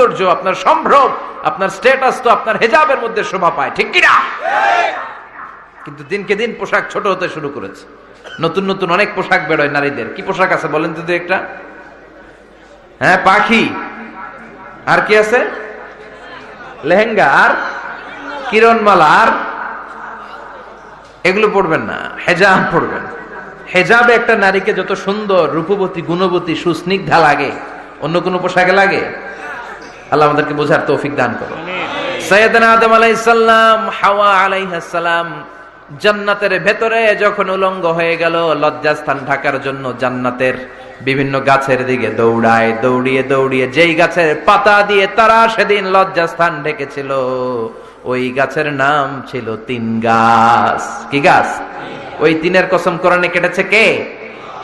সৌন্দর্য, আপনার সম্ভ্রম, আপনার স্ট্যাটাস তো আপনার হেজাবের মধ্যে শোভা পায়, ঠিক কিনা? কিন্তু দিনকে দিন পোশাক ছোট হতে শুরু করেছে। নতুন নতুন অনেক পোশাক বেরোয় নারীদের। কি পোশাক আছে বলেন তো একটা? হ্যাঁ পাখি। আর কি আছে? লেহেঙ্গা। আর কিরণমালা। আর এগুলো পড়বেন না, হেজাব পড়বেন হেজাবে একটা নারীকে যত সুন্দর রূপবতী, গুণবতী, সুস্নিগ্ধা লাগে, অন্য কোনো পোশাকে লাগে? আল্লাহ আমাদেরকে বোঝার তৌফিক দান করো সৈয়দনা আদম আলাইসাল্লাম হাওয়া আলাইহাসাল্লাম জান্নাতের ভেতরে যখন উলঙ্গ হয়ে গেল লজ্জাস্থান ঢাকার জন্য জান্নাতের বিভিন্ন গাছের দিকে দৌড়ায় দৌড়িয়ে দৌড়িয়ে যেই গাছের পাতা দিয়ে তারা সেদিন লজ্জাস্থান ঢেকেছিল। ওই গাছের নাম ছিল তিন গাছ। কি গাছ? ওই তিনের কসম কোরআনে কেটেছে কে?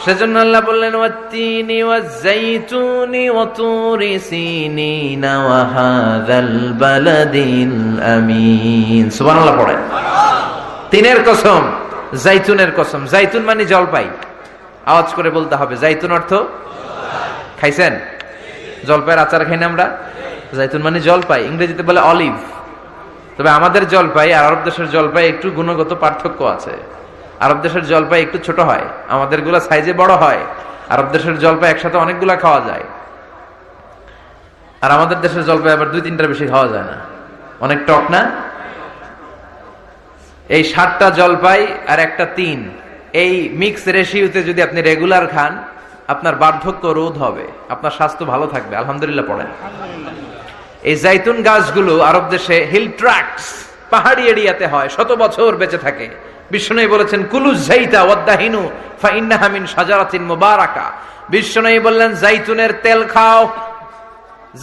সেজন্য আল্লাহ বললেন, ওয়াত্তিনি ওয়াজ্জাইতুনি ওয়াতুরি সিনিনা বালাদিল আমিন। সুবহানাল্লাহ পড়েন। তিনের কসম জাইতুনের কসম। জাইতুন মানে জলপাই। আওয়াজ করে বলতে হবে জাইতুন অর্থ খাইছেন? জলপাইয়ের আচার খাই না আমরা? জাইতুন মানে জলপাই। ইংরেজিতে বলে অলিভ। তবে আমাদের জলপাই আর আরব দেশের জলপাই একটু গুণগত পার্থক্য আছে। আরব দেশের জলপাই একটু ছোট হয় আমাদেরগুলা সাইজে বড় হয়, আরব দেশের জলপাই একসাথে অনেকগুলা খাওয়া যায়। আর আমাদের দেশের জলপাই আবার দুই তিনটার বেশি খাওয়া যায় না। অনেক টক না? এই সাতটা জলপাই আর একটা তিন, এই মিক্স রেশিওতে যদি আপনি রেগুলার খান, আপনার বার্ধক্য রোধ হবে, আপনার স্বাস্থ্য ভালো থাকবে, আলহামদুলিল্লাহ পড়েন। এই জাইতুন গাছগুলো আরব দেশে হিল ট্রাক্স পাহাড়ি এরিয়াতে হয়, শত বছর বেঁচে থাকে। বিষ্ণু বলেছেন কুলু জাইতা ওয়াদ্দাহিনু ফাইন্নাহা মিন শাজারাতিন মুবারাকা। বিষ্ণু বললেন জাইতুনের তেল খাও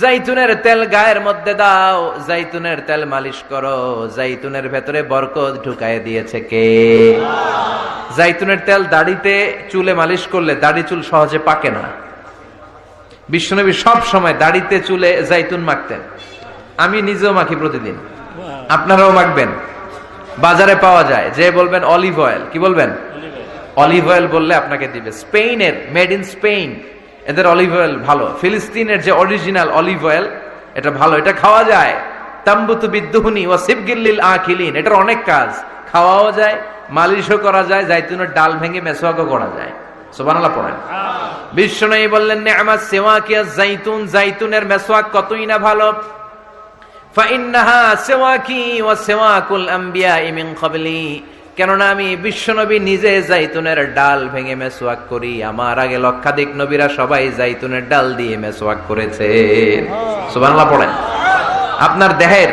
জাইতুনের তেল গায়ের মধ্যে দাও জাইতুনের তেল মালিশ করো জাইতুনের ভেতরে বরকত ঢুকায় দিয়েছে কে? জাইতুনের তেল দাড়িতে চুলে মালিশ করলে দাড়ি চুল সহজে পাকে না। বিশ্বনবী সব সময় দাড়িতে চুলে জাইতুন মাখতেন। আমি নিজেও মাখি প্রতিদিন। আপনারাও মাখবেন। বাজারে পাওয়া যায়। যে বলবেন অলিভ অয়েল কি বলবেন? অলিভ অয়েল বললে আপনাকে দিবে। স্পেনের মেড ইন স্পেন এদের অলিভ অয়েল ভালো। ফিলিস্তিনের যে অরিজিনাল অলিভ অয়েল এটা ভালো। এটা খাওয়া যায়। তাম্বুতু বিদ্যুহনি ও সিবগিল্লিল আখিলিন এটার অনেক কাজ। খাওয়াও যায় মালিশও করা যায় জাইতুনের ডাল ভেঙে মেসোয়াকও করা যায়। সুবহানাল্লাহ পড়েন। বিশ্বনয়ী বললেন নেআমা সিওয়াকিয়া জাইতুন জাইতুনের মেসওয়াক কতই না ভালো? কেননা আমি বিশ্বনবী নিজে জাইতুনের ডাল ভেঙে করি। আমার আগে লক্ষাধিক নবীরা সবাই জাইতুনের ডাল দিয়ে করেছে। পড়েন। আপনার দেহের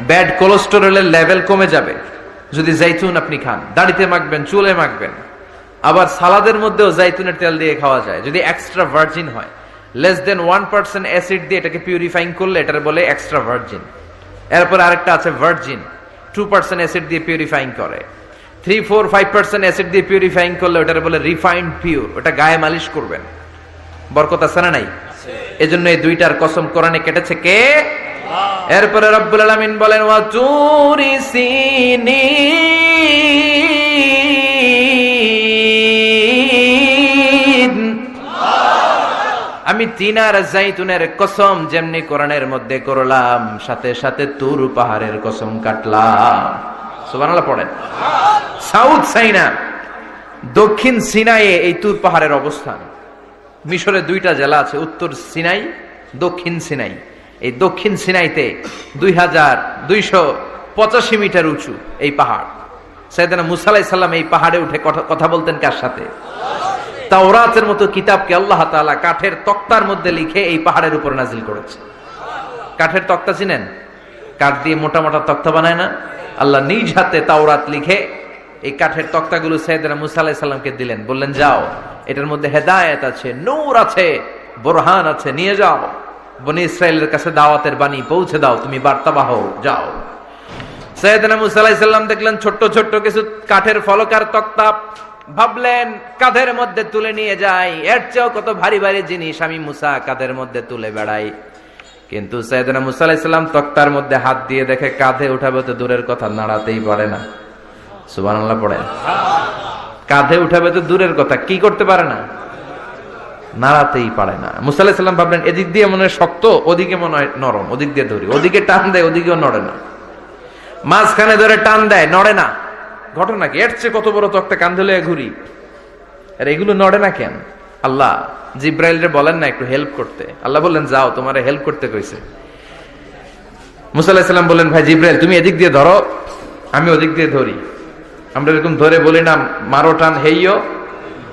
ব্যাড কোলেস্টেরলের লেভেল কমে যাবে। যদি জাইতুন আপনি খান, দাড়িতে মাখবেন, চুলে মাখবেন, আবার সালাদের মধ্যেও জাইতুনের তেল দিয়ে খাওয়া যায়। যদি এক্সট্রা ভার্জিন হয় less then one percent acid দিয়ে এটাকে পিউরিফাইং করলে এটার বলে এক্সট্রা ভার্জিন এরপর আরেকটা আছে ভার্জিন টু পার্সেন্ট অ্যাসিড দিয়ে পিউরিফাইং করে। Three four five percent acid দিয়ে পিউরিফাইং করলে ওটার বলে রিফাইন্ড পিওর ওটা গায়ে মালিশ করবেন। বরকত আছে না নাই? এজন্য এই দুইটার কসম কোরআনে কেটেছে কে? এরপরে রব্বুল আলামিন বলেন ওয়া তুরি সিনিন আমি তিনার জাইতুনের কসম যেমনি কোরআনের মধ্যে করলাম, সাথে সাথে তুর পাহাড়ের কসম কাটলাম। সুবহানাল্লাহ পড়েন। সাউথ সাইনা, দক্ষিণ সিনাইয়ে এই তুর পাহাড়ের অবস্থান। মিশরে দুইটা জেলা আছে, উত্তর সিনাই, দক্ষিণ সিনাই। এই দক্ষিণ সিনাইতে দুই হাজার দুইশো পঁচাশি মিটার উঁচু এই পাহাড়। সাইদানা মুসালাই সাল্লাম এই পাহাড়ে উঠে কথা বলতেন কার সাথে? তাওরাতের মতো কিতাবকে আল্লাহ তাআলা কাঠের তক্তার মধ্যে লিখে এই পাহাড়ের উপর নাজিল করেছে। কাঠের তক্তা চিনেন? কাঠ দিয়ে মোটা মোটা তক্তা বানায় না? আল্লাহ নিজ হাতে তাওরাত লিখে এই কাঠের তক্তাগুলো সৈয়দনা মুসা আলাইহিস সালামকে দিলেন। বললেন, যাও, এটার মধ্যে হেদায়েত আছে, নূর আছে, বোরহান আছে, নিয়ে যাও। বনি ইসরায়েলের কাছে দাওয়াতের বাণী পৌঁছে দাও, তুমি বার্তাবাহ যাও। সৈয়দনা মুসা আলাইহিস সালাম দেখলেন, ছোট্ট ছোট্ট কিছু কাঠের ফলকার তক্তা। ভাবলেন, কাঁধের মধ্যে তুলে নিয়ে যাই। এর চেয়েও কত ভারী ভারী জিনিস আমি মুসা কাঁধের মধ্যে তুলে বেড়াই। কিন্তু সৈয়দনা মুসা আলাইহিস সালাম তক্তার মধ্যে হাত দিয়ে দেখে কাঁধে উঠাবে তো দূরের কথা নাড়াতেই পারে না। সুবহানাল্লাহ পড়ে কাঁধে উঠাবে তো দূরের কথা, কি করতে পারে না? নাড়াতেই পারে না। মুসা আলাহিসাল্লাম ভাবলেন, এদিক দিয়ে মনে হয় শক্ত, ওদিকে মনে হয় নরম, ওদিক দিয়ে ধরি ওদিকে টান দেয়, ওদিকেও নড়ে না। মাঝখানে ধরে টান দেয়, নড়ে না। ঘটনা কি? এর চেয়ে কত বড় তক্তা কান্ধে লয়ে ঘুরি আর এগুলো নড়ে না কেন? আল্লাহ জিব্রাইলরে বলেন না একটু হেল্প করতে। আল্লাহ বললেন, যাও, তোমার হেল্প করতে কইছে। মুসা আলাহিসাল্লাম বললেন, ভাই জিব্রাইল, তুমি এদিক দিয়ে ধরো, আমি ওদিক দিয়ে ধরি। আমরা এরকম ধরে বলি না, মারো, টান, হেইয়।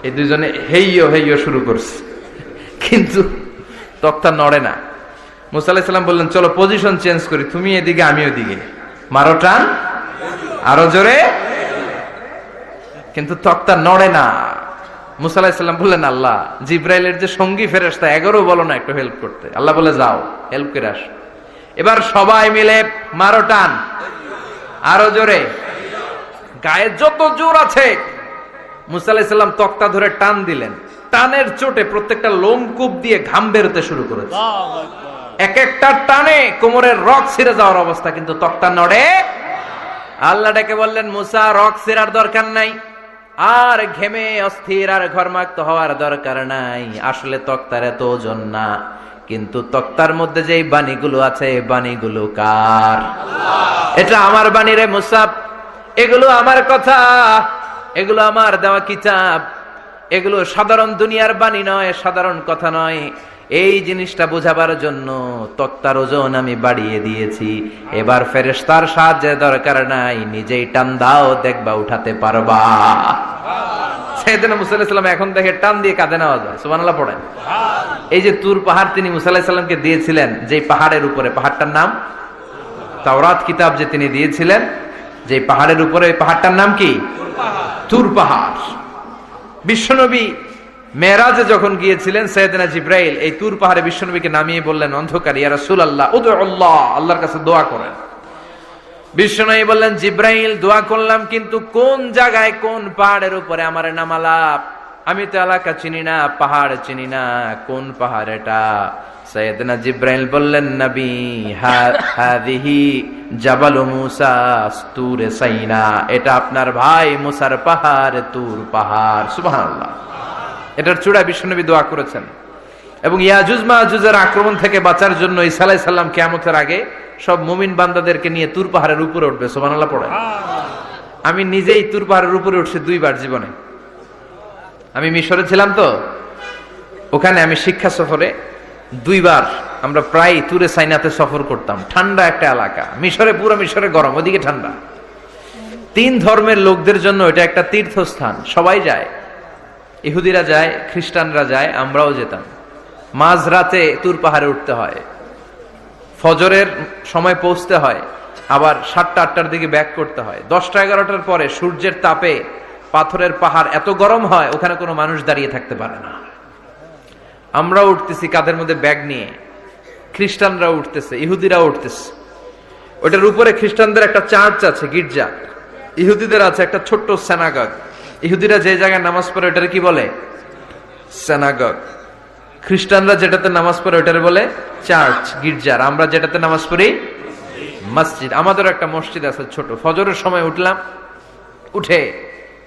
এই দুজনে হেইয় হেইয় শুরু করছে। কিন্তু তক্তা নড়ে না। মুসা আলাহিসাল্লাম বললেন, চলো পজিশন চেঞ্জ করি, তুমি এদিকে আমি ওদিকে মারো, টান, আরও জোরে কিন্তু তক্তা নড়ে না। মুসা আলাহিসাল্লাম বললেন, আল্লাহ, জিব্রাইলের যে সঙ্গী ফেরেস্তা এগারো বলো না একটু হেল্প করতে। আল্লাহ বলে, যাও হেল্প করে আস। এবার সবাই মিলে মারো টান। আরও জোরে। গায়ে যত জোর আছে, মুসা আলাহিসাল্লাম তক্তা ধরে টান দিলেন। টানের চোটে প্রত্যেকটা লোমকূপ দিয়ে ঘাম বেরোতে শুরু করেছে। এক একটা টানে কোমরের রক ছিঁড়ে যাওয়ার অবস্থা, কিন্তু তক্তা নড়ে। আল্লাহ ডেকে বললেন, মুসা রক ছিঁড়ার দরকার নাই। আর ঘেমে অস্থির আর ঘরমাক্ত হওয়ার দরকার নাই। আসলে তক্তার এত ওজন না, কিন্তু তক্তার মধ্যে যে বাণীগুলো আছে, এই বাণীগুলো কার? এটা আমার বাণী রে মুসাব। এগুলো আমার কথা। এগুলো আমার দেওয়া কিতাব। এগুলো সাধারণ দুনিয়ার বাণী নয়, সাধারণ কথা নয়। এই জিনিসটা বোঝাবার জন্য তক্তার ওজন আমি বাড়িয়ে দিয়েছি। এবার ফেরেশতার সাহায্যের দরকার নাই, নিজেই টান দাও, দেখবা উঠাতে পারবা। এখন দেখে টান দিয়ে পড়েন। এই যে দিয়েছিলেন পাহাড়ের উপরে, পাহাড়টার নাম? তাওরাত কিতাব যে তিনি দিয়েছিলেন পাহাড়ের উপরে পাহাড়টার নাম কি? বিশ্বনবী মেয়েরাজে যখন গিয়েছিলেন, সৈয়দনা জিব্রাইল এই তুর পাহাড়ে বিশ্বনবীকে নামিয়ে বললেন, অন্ধকার, ইয়া রাসূলুল্লাহ উদু আল্লাহ আল্লাহর কাছে দোয়া করেন। বিশ্বনবী বললেন, জিব্রাইল, দোয়া করলাম, কিন্তু কোন জায়গায়, কোন পাহাড়ের উপরে আমার নামালাপ? আমি তো এলাকা চিনি না, পাহাড় চিনি না, কোন পাহাড় এটা সৈয়দনা জিব্রাইল বললেন, নবী হাদিহি জাবাল মুসা তুরে সাইনা। এটা আপনার ভাই মুসার পাহাড়, তুর পাহাড়। সুবহানাল্লাহ। এটার চূড়া বিশ্বনবী দোয়া করেছেন। এবং ইয়াজুজ মাহুজের আক্রমণ থেকে বাঁচার জন্য ইসা আলাই সাল্লাম কেয়ামতের আগে সব মুমিন বান্দাদেরকে নিয়ে তুর পাহাড়ের উপরে উঠবে সোমানাল্লাহ পড়ে আমি নিজেই তুর পাহাড়ের উপরে উঠছি দুইবার জীবনে। আমি মিশরে ছিলাম তো ওখানে আমি শিক্ষা সফরে দুইবার আমরা প্রায় তুরে সাইনাতে সফর করতাম। ঠান্ডা একটা এলাকা মিশরে পুরো মিশরে গরম ওদিকে ঠান্ডা। তিন ধর্মের লোকদের জন্য এটা একটা তীর্থস্থান সবাই যায়। ইহুদিরা যায়, খ্রিস্টানরা যায়, আমরাও যেতাম। মাঝ রাতে তুর পাহাড়ে উঠতে হয়। ফজরের সময় পৌঁছতে হয়, আবার সাতটা, আটটার দিকে ব্যাক করতে হয়। দশটা, এগারোটার পরে সূর্যের তাপে পাথরের পাহাড় এত গরম হয়, ওখানে কোনো মানুষ দাঁড়িয়ে থাকতে পারে না। আমরা উঠতেছি কাদের মধ্যে ব্যাগ নিয়ে। খ্রিস্টানরা উঠতেছে ইহুদিরা উঠতেছে। ওটার উপরে খ্রিস্টানদের একটা চার্চ আছে, গির্জা। ইহুদিদের আছে একটা ছোট্ট সেনাগগ ইহুদিরা যে জায়গায় নামাজ পড়ে ওটার কি বলে? সেনাগগ খ্রিস্টানরা যেটাতে নামাজ পড়ে ওটার বলে চার্চ গির্জার। আমরা যেটাতে নামাজ পড়ি, মসজিদ। আমাদের একটা মসজিদ আছে ছোট। ফজরের সময় উঠলাম, উঠে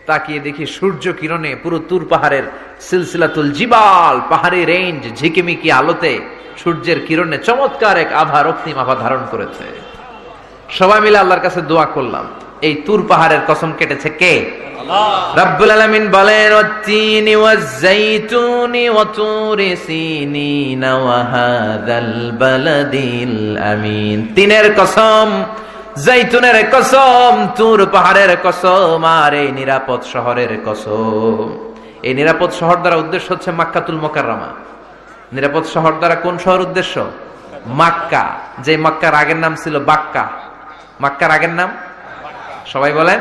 তাকিয়ে দেখি সূর্য কিরণে পুরো তুর পাহাড়ের সিলসিলাতুল জিবাল, পাহাড়ি রেঞ্জ ঝিকিমিকি আলোতে সূর্যের কিরণে চমৎকার এক আভা রক্তিম আভা ধারণ করেছে। সবাই মিলে আল্লাহর কাছে দোয়া করলাম। এই তুর পাহাড়ের কসম কেটেছে কে? রব্বুল আলামিন বলেন ওয়াত্তিনি ওয়াজ-যাইতুনি ওয়া তুরি সিনিন ওয়া হাযাল বালাদিল আমিন। তিনের কসম জাইতুনের কসম তুর পাহাড়ের কসম আর এই নিরাপদ শহরের কসম। এই নিরাপদ শহর দ্বারা উদ্দেশ্য হচ্ছে মাক্কাতুল মোকাররমা। নিরাপদ শহর দ্বারা কোন শহর উদ্দেশ্য? মাক্কা। যে মাক্কার আগের নাম ছিল বাক্কা। মাক্কার আগের নাম? সবাই বলেন?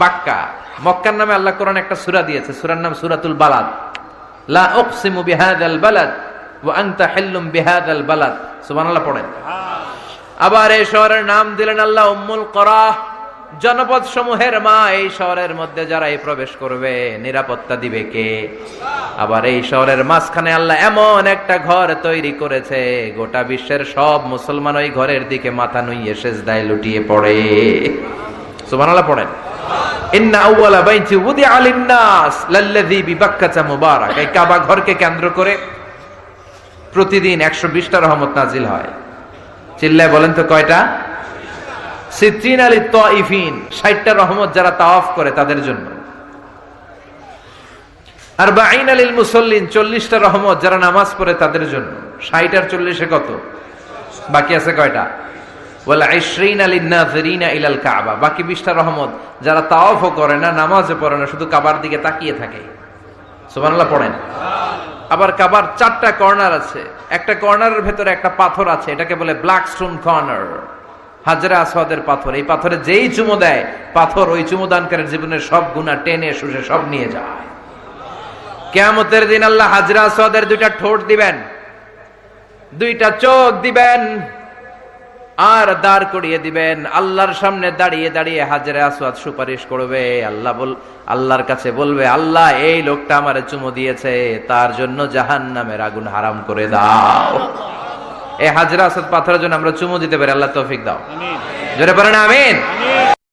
বাক্কা। মক্কার নামে আল্লাহ কোরআন একটা সুরা দিয়েছে, সুরার নাম সুরাতুল বালাদ। লা উকসিমু বিহাদাল বালাদ ওয়া আনতা হিল্লুম বিহাদাল বালাদ। সুবহানাল্লাহ, পড়েন। আবার এই শহরের নাম দিলেন আল্লাহ উম্মুল করা। জনপদ সমূহের মা এই শহরের মধ্যে যারা এই প্রবেশ করবে, নিরাপত্তা দিবে কে? আবার এই শহরের মাঝখানে আল্লাহ এমন একটা ঘর তৈরি করেছে, গোটা বিশ্বের সব মুসলমান ওই ঘরের দিকে মাথা নুইয়ে শেষ দায় লুটিয়ে পড়ে। সুবহানাল্লাহ পড়েন। ইন্না আউওয়ালা বাইতি লিন-নাস লাল্লাযী বিবাক্কাতা মুবারাক। এই কাবা ঘরকে কেন্দ্র করে প্রতিদিন 120টা রহমত নাজিল হয়। চিল্লায় বলেন তো কয়টা? সিদ্দিন আলী তাইফিন 60টা রহমত যারা তাওয়াফ করে তাদের জন্য। আর বাইন আলীল মুসল্লিন চল্লিশটা রহমত যারা নামাজ পড়ে তাদের জন্য। ষাট আর চল্লিশে কত? বাকি আছে কয়টা? বলে আইশ্রিন আলী নাজরিনা ইলাল কাবা। বাকি বিশটা রহমত যারা তাওয়াফও করে না, নামাজও পড়ে না, শুধু কাবার দিকে তাকিয়ে থাকে। সুবহানাল্লাহ, পড়েন। আবার কাবার চারটা কর্নার আছে। একটা কর্নারের ভেতরে একটা পাথর আছে, এটাকে বলে ব্ল্যাক স্টোন কর্নার। হাজরা আসওয়াদের পাথর। এই পাথরে যেই চুমো দেয়, পাথর ওই চুমোদানকারের জীবনের সব গুণা টেনে শুষে সব নিয়ে যায়। কেয়ামতের দিন আল্লাহ হাজরা আসওয়াদের দুইটা ঠোঁট দিবেন। দুইটা চোখ দিবেন। আর দাঁড় করিয়ে দিবেন। আল্লাহর সামনে দাঁড়িয়ে দাঁড়িয়ে হাজারে আসওয়াদ সুপারিশ করবে। আল্লাহ বল আল্লাহর কাছে বলবে আল্লাহ এই লোকটা আমার চুমো দিয়েছে তার জন্য জাহান নামের আগুন হারাম করে দাও। এই হাজরা আসাদ পাথরের জন্য আমরা চুমো দিতে পারি আল্লাহ তৌফিক দাও। জোরে না আমিন।